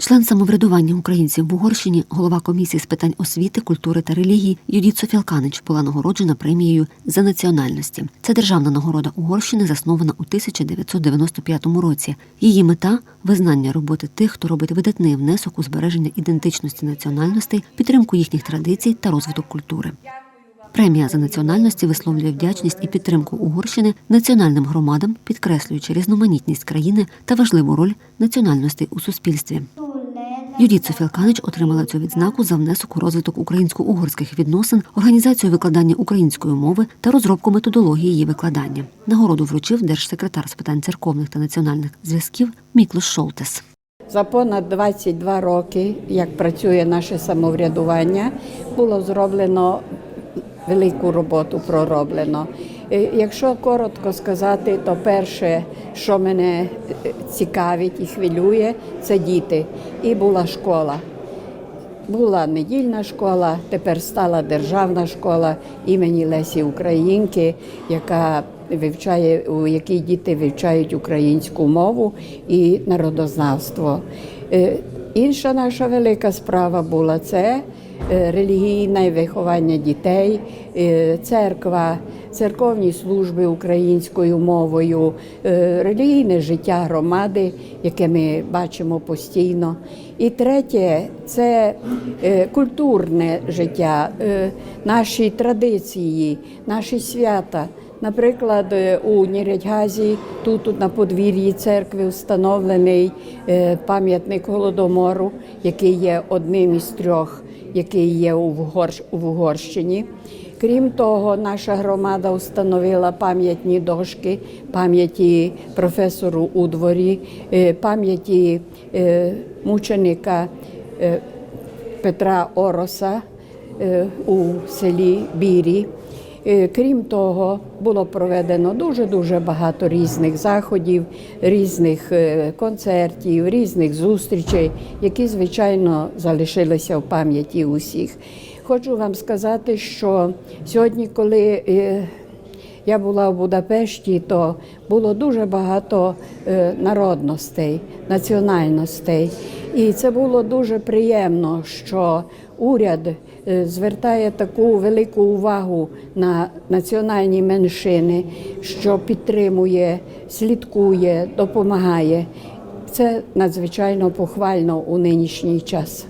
Член самоврядування українців в Угорщині, голова комісії з питань освіти, культури та релігії Юдіт Софілканич була нагороджена премією за національності. Це державна нагорода Угорщини, заснована у 1995 році. Її мета визнання роботи тих, хто робить видатний внесок у збереження ідентичності національностей, підтримку їхніх традицій та розвиток культури. Премія за національності висловлює вдячність і підтримку Угорщини національним громадам, підкреслюючи різноманітність країни та важливу роль національностей у суспільстві. Юдіт Софілканич отримала цю відзнаку за внесок у розвиток українсько-угорських відносин, організацію викладання української мови та розробку методології її викладання. Нагороду вручив держсекретар з питань церковних та національних зв'язків Міклош Шолтес. За понад 22 роки, як працює наше самоврядування, було зроблено велику роботу пророблено. Е, Якщо коротко сказати, то перше, що мене е, цікавить і хвилює, це діти. І була школа. Була недільна школа, тепер стала державна школа імені Лесі Українки, яка вивчає, у якій діти вивчають українську мову і народознавство. Інша наша велика справа була це е, релігійне виховання дітей, е, церква, церковні служби українською мовою, е, релігійне життя громади, яке ми бачимо постійно. І третє це культурне життя, наші традиції, наші свята. Наприклад, е, у Нірядьгазі, тут, на подвір'ї церкви встановлений е, пам'ятник голодомору, який є одним із трьох, який є у Угорщині. Крім того, наша громада встановила пам'ятні дошки, пам'яті професору у дворі, е, пам'яті мученика Петра Ороса у селі Бірі. Е, Крім того, було проведено дуже дуже багато різних заходів, різних е, концертів, різних зустрічей, які звичайно залишилися в пам'яті усіх. Хочу вам сказати, що сьогодні, коли е, я була в Будапешті, то було дуже багато народностей, національностей. І це було дуже приємно, що уряд е, звертає таку велику увагу на національні меншини, що підтримує, слідкує, допомагає. Це надзвичайно похвально у нинішній час.